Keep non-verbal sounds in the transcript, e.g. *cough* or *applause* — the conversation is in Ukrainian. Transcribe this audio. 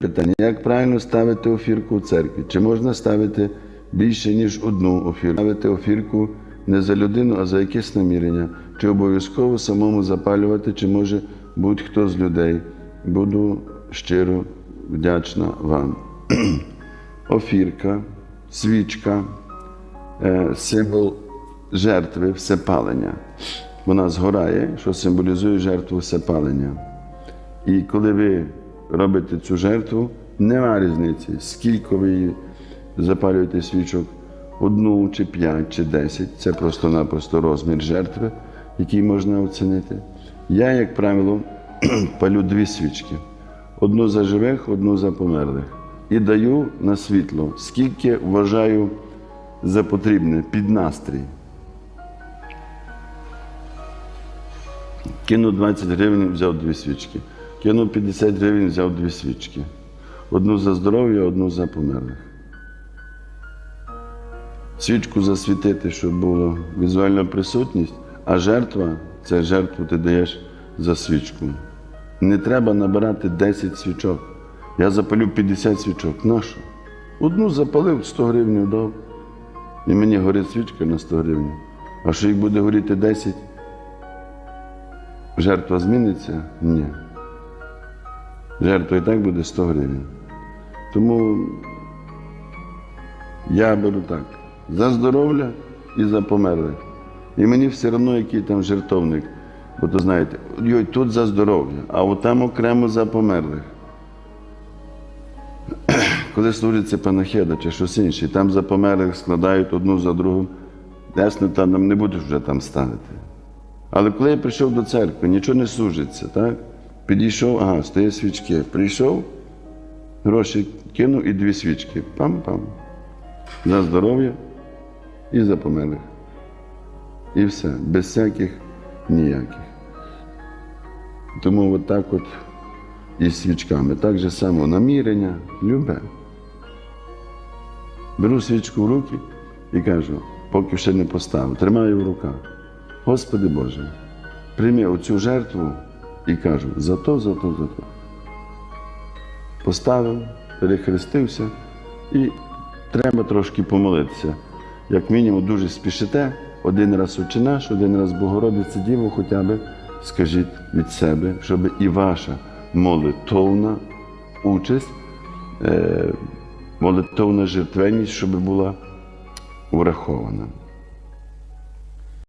Питання, як правильно ставити офірку в церкві? Чи можна ставити більше, ніж одну офірку? Ставити офірку не за людину, а за якесь намірення? Чи обов'язково самому запалювати, чи може будь-хто з людей? Буду щиро вдячна вам. *clears throat* Офірка, свічка, е, символ жертви, всепалення. Вона згорає, що символізує жертву всепалення. І коли ви робите цю жертву, нема різниці, скільки ви її запалюєте свічок, одну чи п'ять, чи десять. Це просто-напросто розмір жертви, який можна оцінити. Я, як правило, *clears throat* палю дві свічки: одну за живих, одну за померлих. І даю на світло, скільки вважаю за потрібне під настрій. Кинув 20 гривень, взяв дві свічки. Кинув 50 гривень, взяв дві свічки. Одну за здоров'я, одну за померлих. Свічку засвітити, щоб була візуальна присутність, а жертва це жертву ти даєш за свічку. Не треба набирати 10 свічок. Я запалю 50 свічок. Нащо? Одну запалив, 100 гривень дав. І мені горить свічка на 100 гривень. А що їх буде горіти 10? Жертва зміниться? Ні. Жертва і так буде 100 гривень. Тому я беру так: за здоров'я і за померлих. І мені все одно, який там жертовник. Бо то знаєте, тут за здоров'я, а от там окремо за померлих. *clears throat* Коли служиться панахида чи щось інше, там за померлих складають одну за другу, ясно, там не будеш вже там ставити. Але коли я прийшов до церкви, нічого не служиться, так? Підійшов, ага, стає свічки. Прийшов, гроші кинув і дві свічки. Пам-пам. За здоров'я і за померлих. І все, без всяких ніяких. Тому от так от і з свічками. Так же само намірення, любе. Беру свічку в руки і кажу, поки ще не поставив, тримаю в руках. Господи Боже, прийми оцю жертву і кажу, за то, за то, за то. Поставив, перехрестився і треба трошки помолитися. Як мінімум, дуже спішите, один раз Отче наш, один раз Богородице Діво, хоча б скажіть від себе, щоб і ваша молитовна участь, е, молитовна жертвенність, щоб була врахована.